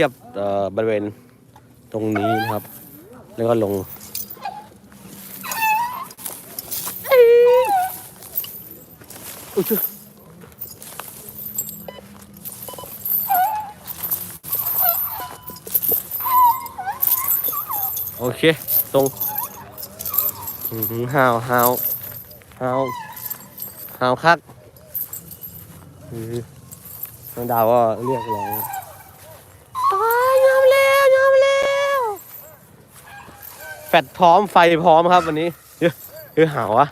ทียบบริเวณตรงนี้นะครับ แล้วก็ลง อุ๊ยโอเค ตรงอื้อหือฮาวฮาวฮาวฮาวคักน้องดาวก็เรียกร้อง แฟดพร้อมไฟพร้อมครับวันนี้เยอะเยอะหาวะ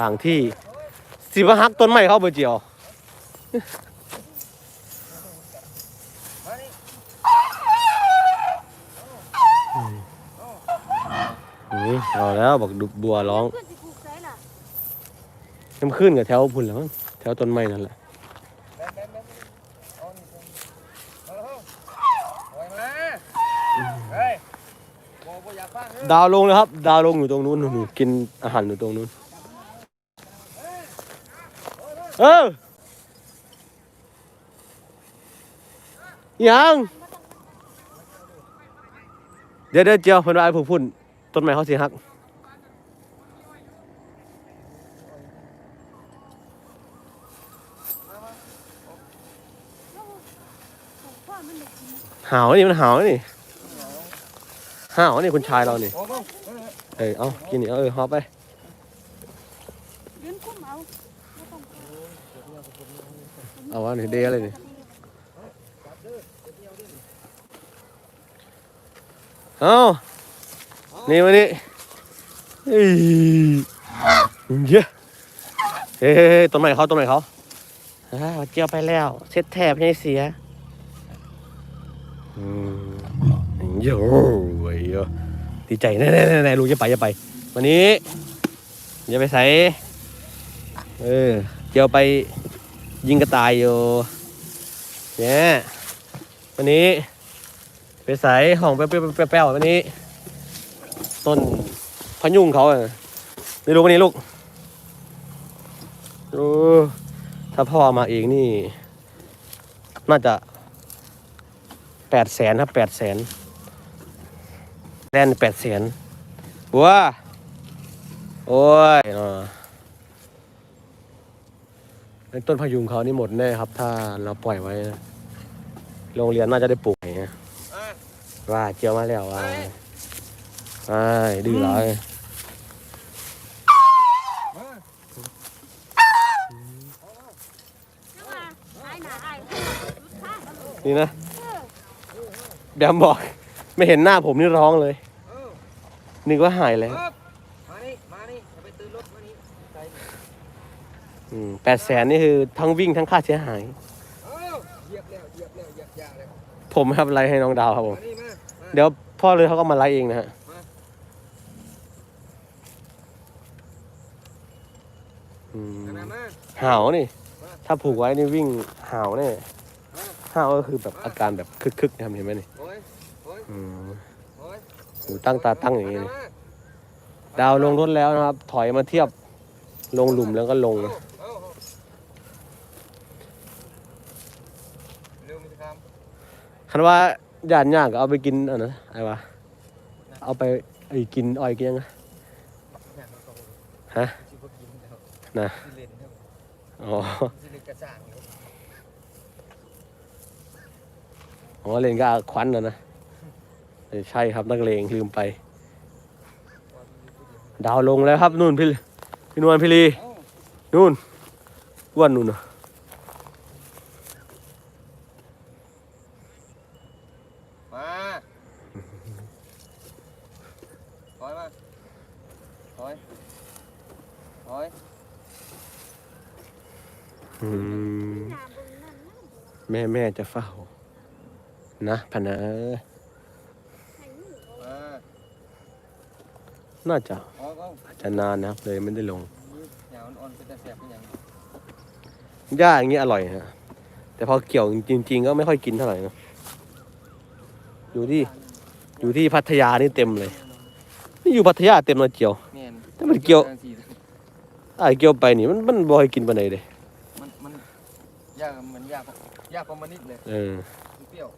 ต่างที่สิบฮักต้นไม้เข้าไปเจียวนี่เอาแล้วบอกดุบัวร้องน้ำขึ้นกับแถวพุ่นแล้วมั้งแถวต้นไม้นั่นแหละ เฮ้ยบอกว่าอยากฟัง ดาวลงแล้วครับ ดาวลงอยู่ตรงนู้นหนูกินอาหารอยู่ตรงนู้น เออยังเดี๋ยวเดี๋ยวเจียวเพิ่นว่าไอ้ผู้พุ่นต้นไม้เขาสิหักหาวนี่มันหาวนี่ หาวนี่คุณชายเรานี่โอ้โหเออเอากินนี่เอออหอบไปยืนคุ้มเอาองเอาวะนี่เดอะไรนี่เอานี่มานี่เฮ้ยเยอะเฮ้ยต้นไม้เขาต้นไม้เขาอ่าเจียวไปแล้วเช็ดแถบให้เสีย อืม เยอะเว้ยเยอะดีใจแน่ๆๆลูกจะไปจะไป วันนี้อย่าไปใส่เออเจียวไปยิงกระต่ายอยู่เนี่ยวันนี้ ไปใส่ห้องแป๊วๆๆๆวันนี้ ต้นพะยุงเขาอะไม่รู้วันนี้ลูกโอ้ถ้าพ่อมาเองนี่ น่าจะแปดแสนครับแปดแสน แลนแปดแสนบัวโอ้ยเนาะไอ้ต้นพะยุงเขานี่หมดแน่ครับ ถ้าเราปล่อยไว้นะโรงเรียนน่าจะได้ปลูกอย่างว่าเจียวมาแล้วว่าไอ้ดื้อร้ายแล้วว่าหายหน้าอายสุดทางแล้วลูกนี่นะแบมบอก ไม่เห็นหน้าผมนี่ร้องเลย นึกว่าหายแล้วมานี่มานี่อย่าไปตื่นรถมานี่ใส่แปดแสนนี่คือทั้งวิ่งทั้งค่าเสียหาย เอ้าเหยียบแล้วเหยียบแล้วเหยียบยาแล้วผมครับไลฟ์ให้น้องดาวครับผม มานี่มามาเดี๋ยวพ่อเลยเขาก็มาไลฟ์เองนะฮะ อืมมามามาห่าวนี่ ถ้าผูกไว้นี่วิ่งห่าวแน่ห่าวก็คือแบบอาการแบบคึกๆนะครับเห็นไหมนี่โอ้ยโอ้ยอืมโอ้ยหู ตั้งตาตั้งอย่างนี้มานี่มาดาวลงรถแล้วนะครับ ถอยมาเทียบลงหลุมแล้วก็ลงนะคันว่าญาติยากก็เอาไปกินอันนั้นอะไรวะเอาไปไอ้กินอ้อยกินยังไงำเนี่ยมันก็ฮะนะอ๋อเล่นกระจ่างครับอ๋อเล่นก็ควันนะนะ ใช่ครับนักเลงลืมไป ดาวลงแล้วครับนู่นพี่พี่นวลพี่ลีเอ้านู่นอ้วนนู่นน่ะมาถอยมาถอยถอยอืมหน้าเบิ่งนั่นนะแม่แม่จะเฝ้า นะพะนะ ให้มือเอา มา น่าจะเอาเอาอาจจะนานนะครับเลยไม่ได้ลงอย่าอ่อนๆเป็นแต่แสบเป็นอย่างหญ้าอย่างเงี้ยอร่อยฮะแต่พอเกี่ยวจริง ๆ ก็ไม่ค่อยกินเท่าไหร่นะอยู่ที่อยู่ที่พัทยานี่เต็มเลย นี่อยู่พัทยาเต็มเลยเกี่ยวแม่นแต่มันเกี่ยวจังสิไอ้เกี่ยวไปนี่มันมันบ่อยกินปานใดเลยมันมันยากเหมือนยากยากประมาณนิดเลยเออเปรี้ยว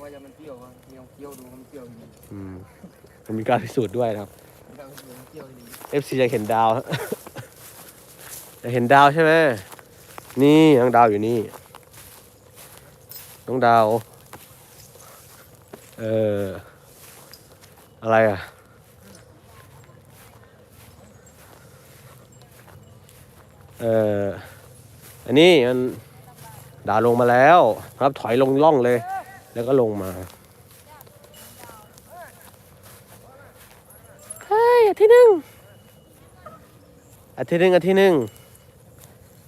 ว่าจะมันเปรี้ยววะเคี้ยวเคี้ยวดูมันเปรี้ยวดีอืม มันมีการพิสูจน์ด้วยนะครับมันดังเสียงเปรี้ยวดี FC อยากเห็นดาวอยากเห็นดาวใช่ไหมนี่น้องดาวอยู่นี่ น้องดาว เอออะไรอะ เอออันนี้มันดาวลงมาแล้วครับถอยลงล่องเลย แล้วก็ลงมา เฮ้ย อาทิตย์หนึ่งอาทิตย์หนึ่งอาทิตย์หนึ่ง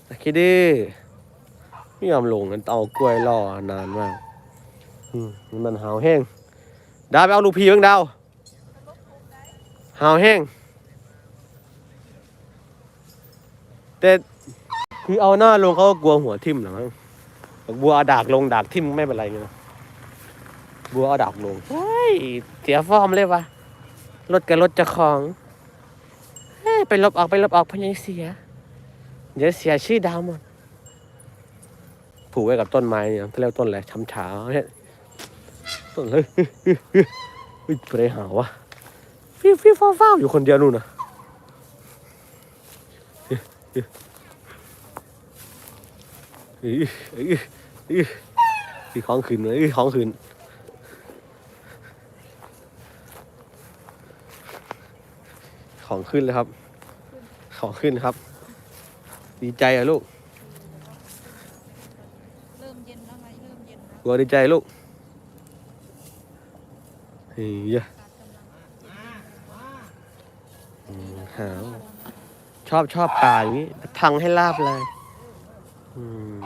อาคิดดื้อไม่ยอมลงกันเอากล้วยล่อนานมากอืมนี่มันหาวแห้งดาวไปเอาลูกพีเบ้างดาวหาวแห้งแต่คือเอาหน้าลงเขาก็กลัวหัวทิ่มหรอมั้งบัวเอาดากลงดากทิ่มไม่เป็นไรเงี้ยบัวเอาดากลงเฮ้ยเสียฟอร์มเลยวะ รถกับรถจะของไปลบออกไปลบออกพยังเสีย เดี๋ยวเสียชื่อดาวหมด ผูกไว้กับต้นไม้เนี่ยเขาเรียกต้นอะไรช้ำฉาเนี่ยต้นเลยเฮ้ยไปหาวะฟิวฟิวฟ้าวฟ้าวอยู่คนเดียวนู่นนะอ้ยเอ้ยเอ้ยเอ้ยของขืนเลยของขืน ของขึ้นเลยครับ ของขึ้นครับ ดีใจอะลูกเริ่มเย็นแล้วไงเริ่มเย็นแล้วกลัวดีใจลูกเฮ้ยะอืมหาวชอบชอบป่าอย่างนี้พังให้ลาบเลยอืม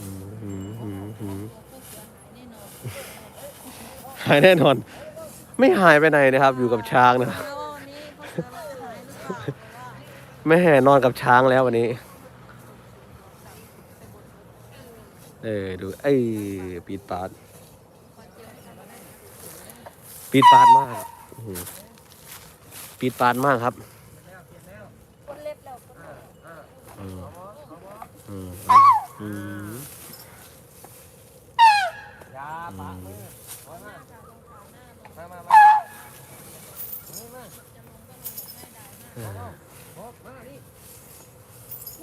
อืมอืมอืมอืมแน่นอนหายแน่นอน ไม่หายไปไหนนะครับ อยู่กับช้างนะแม่แห่นอนกับช้างแล้ววันนี้ เออดูไอ้ปีดปาด ปีดปาดมากปีดปาดมากครับ คนเล็บแล้วคนเล็บ อืมอืมอืม ยาปากมือมามามานี่มาโอ้มานี่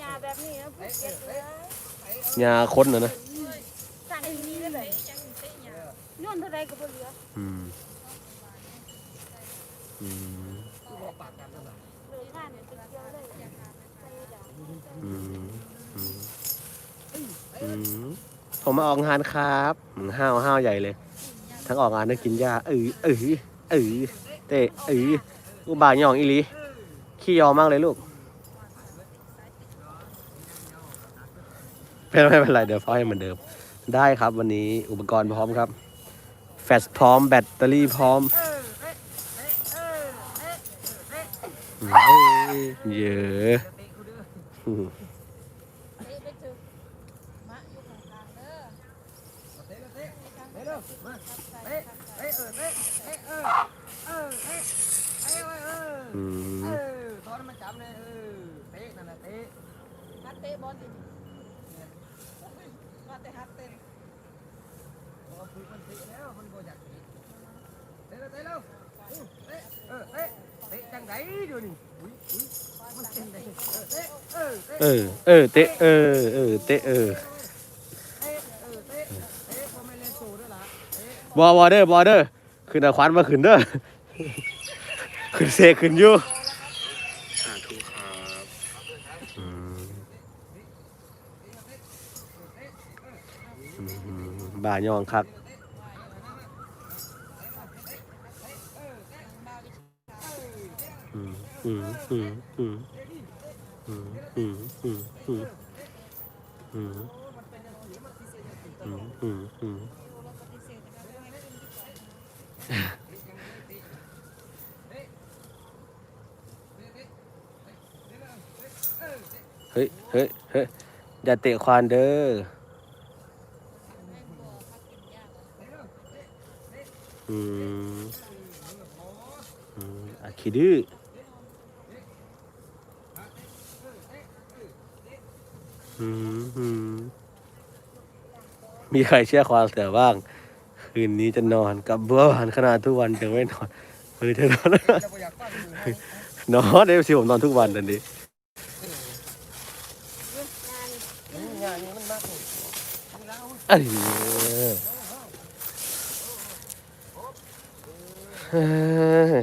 ยาแบบนี้นะพูดเก็บเลยยาค้นนะนะสั่งทีนี้ได้เลยย้อนเท่าไรก็บ่เหลืออืมอืมตัวปากกันนั่นแหละเหลือข้าเนี่ยเป็นเดียวเลยอย่าขาดไปอย่าอืมอืมอืมผมมาออกงานครับอืมห้าวห้าวใหญ่เลย ทั้งออกงานทั้งกินยาเออเออเออเตะเอออุบาหยองอีหลี ขี้ยอมากเลยลูกเป็นไม่เป็นไรเดี๋ยวฟ้าให้เหมือนเดิม ได้ครับวันนี้อุปกรณ์พร้อมครับ แฟลชพร้อมแบตเตอรี่พร้อมเฮ้ยเยอะอืม เอ้ยไปถึงมะอยู่ข้างทางเด้อ เตะเตะเตะเร็วมาเตะเตะเออเตะเตะเออเออเตะเตะเออ อืม เออตอนมันจับเลยเออเตะนั่นแหละเตะ ฮัต เตะบอลดิมาแต่ฮัตเตะพอฝึกมันเตะแล้วมันบ่อยากเตะเตะเร็วเตะเออเตะเตะจังไดเดี๋ยวนี้อุ้ยอุ้ยมันเป็นไงเตะเออเตะเออเออเตะเออเออเตะเออเตะเออเตะเตะพอไม่เล่นโซ่ด้วยล่ะเตะบอวอเดอร์บอเดอร์ขึ้นอาควันมาขึ้นเด้อขึ้นเซขึ้นอยู่สาธุครับอืมอืม บ่ายองครับอืมอืมอืมอืมอืมอืมอืมอืมอืมอืมอืมเฮ้ยเฮ้ยเฮ้ยอย่าเตะควานเด้อ อืมอะคิดื้มีใครเชื่อความเสือบ้าง คืนนี้จะนอนกับเบื่อหันขนาดทุกวันจะไม่นอนหรือจะนอน นอนเอฟซีผมนอนทุกวันนั่นดิอันนี้ เออ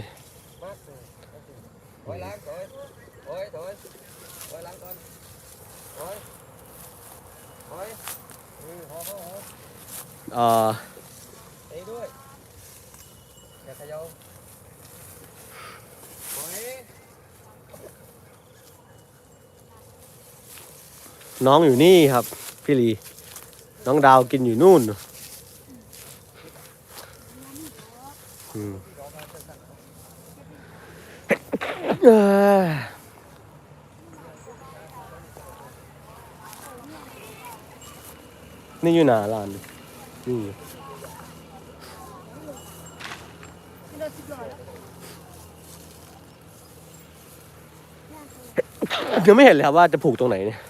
หอมหอมหอมเอ่อเอ้ยด้วยอย่าขยาโอ้ยน้องอยู่นี่ครับ พี่ลี น้องดาวกินอยู่นู่นอืมเอ้ย นี่อยู่หนาร้านนี่เดสิบหลอดแล้วยังไม่เห็นเลยครับว่าจะผูกตรงไหนเนี่ย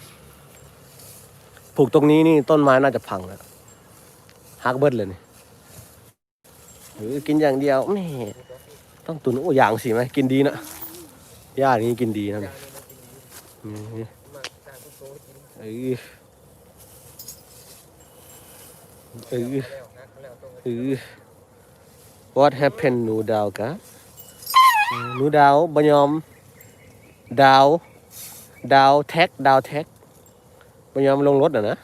ผูกตรงนี้นี่ต้นไม้น่าจะพังแล้วฮักเบิดเลยนี่หรือกินอย่างเดียวไม่ต้องตุนโอ้อย่างสิไหมกินดีนะย่าอย่านี้กินดีนะนี่นี่มาสร้างคุณโตให้กินเออ เออเออ what happened หนูดาวกะหนูดาวบยอม ดาว ดาวแท็ก ดาวแท็กบยอมลงรถอะนะ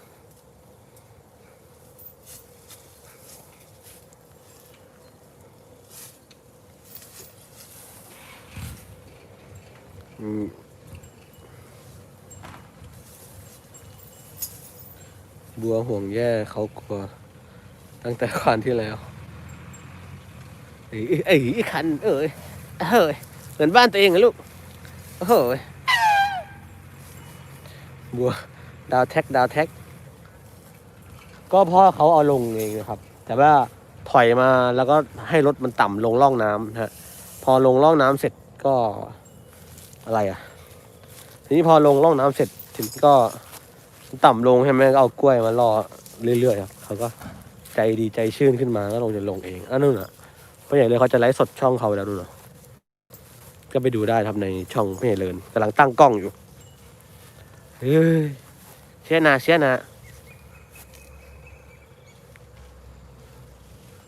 บัวห่วงแย่เขากลัว ตั้งแต่คราวที่แล้วไอ้ไอ้ไอ้คันเอ้ยเฮ้ยเหมือนบ้านตัวเองอลูกเฮ้ยบัวดาวแท็กดาวแท็ก ก็พ่อเขาเอาลงเองนะครับ แต่ว่าถอยมาแล้วก็ให้รถมันต่ำลงร่องน้ำนะฮะ พอลงร่องน้ำเสร็จก็อะไรอะ ทีนี้พอลงร่องน้ำเสร็จถึงก็ ต่ำลงใช่ไหมก็เอากล้วยมาล่อเรื่อยๆครับเขาก็ใจดีใจชื่นขึ้นมาก็ลงจะลงเองอันนู้นอะพ่อใหญ่เลยเขาจะไลฟ์สดช่องเขาแล้วนู่นน่ะก็ไปดูได้ครับในช่องพ่อใหญ่เลยกำลังตั้งกล้องอยู่เฮ้ยเชียนะเชียนะ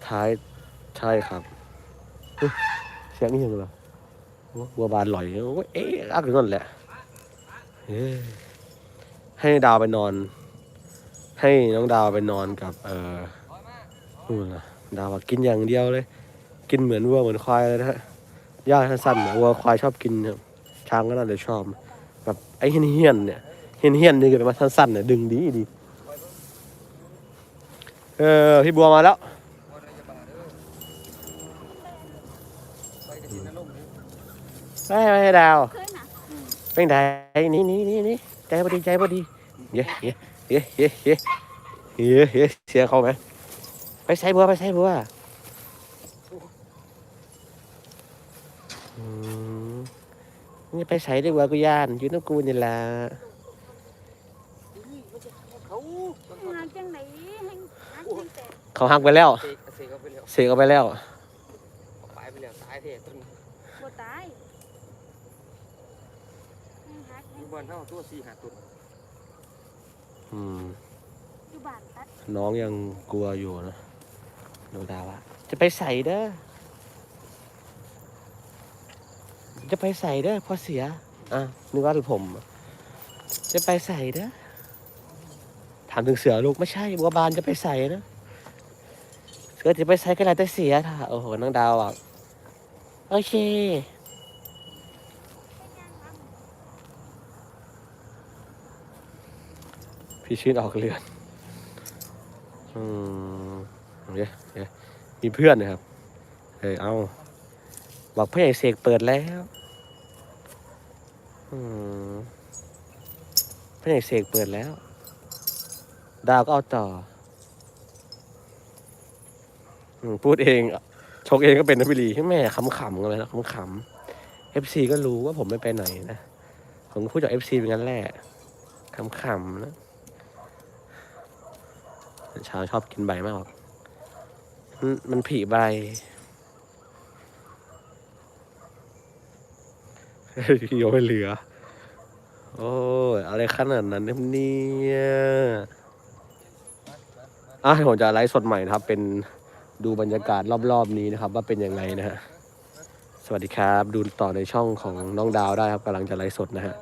ท้ายใช่ครับเสียงนี่ยังไงวะวัวบานลอยโอ้ยเอ๊ะอักอยู่นั่นแหละเฮ้ ให้ดาวไปนอน ให้น้องดาวไปนอนกับ เอ่อนู่นนะดาวบอกกินอย่างเดียวเลย กินเหมือนวัวเหมือนควายเลยนะฮะหญ้าสั้นๆน่ะวัวควายชอบกินครับช้างก็น่าจะชอบ แบบไอ้เฮี้ยนๆเนี่ยเฮี้ยนเฮี้ยนๆนี่ก็เป็นมาสั้นๆเนี่ยดึงดีดีเออพี่บัวมาแล้วบ่ได้จะบาเด้อไปจะกินน้ำลมนี่ไปไปดาวเคยนะเป็นไงนี่นี่นี่นี่ ใจพอดีใจพอดีเย้เย้เย้เย้เย้เย้เย้เสียงเขาไหมไปใส่บัวไปใส่บัวอืมนี่ไปใส่ได้บัวกูย่านอยู่น้ำกูนี่ล่ะเขางานจังไหนให้หากินแต่เขาหักไปแล้ว เสกเสกเอาไปแล้ว เสกเอาไปแล้ว เอาไปไปแล้วตายแท้ต้น บ่ตายให้หา อ กิน ยู่ บ้านเฮาตัว4 5ต้นอืม อยู่บ้านตัดน้องยังกลัวอยู่นะโนดาวะจะไปใส่เด้อ จะไปใส่เด้อพอเสีย อะนึกว่าผม จะไปใส่เด้อ ถามถึงเสือลูกไม่ใช่บัวบานจะไปใส่นะ เสือจะไปใส่ก็ได้แต่เสียค่ะโอ้โหน้องดาวอะ โอเค พี่ชื่นออกเรือนอืมโอเคโอเคมีเพื่อนนะครับ เออเอา บอกพ่อใหญ่เสกเปิดแล้วอืมพ่อใหญ่เสกเปิดแล้ว ดาวก็เอาต่อพูดเองชกเองก็เป็นนะพี่ลีให้แม่ขำๆกันเลยนะขำๆเอฟซีก็รู้ว่าผมไม่ไปไหนนะ ผมก็พูดจากเอฟซีเป็นงั้นแหละขำๆนะ ช้าชอบกินใบมากมันมันผีใบโยนเหลือ โอ้ยอะไรขนาดนั้นเนี่ยอะผมจะไลฟ์สดใหม่นะครับ เป็นดูบรรยากาศรอบๆนี้นะครับ ว่าเป็นยังไงนะฮะ สวัสดีครับ ดูต่อในช่องของน้องดาวได้ครับกำลังจะไลฟ์สดนะฮะ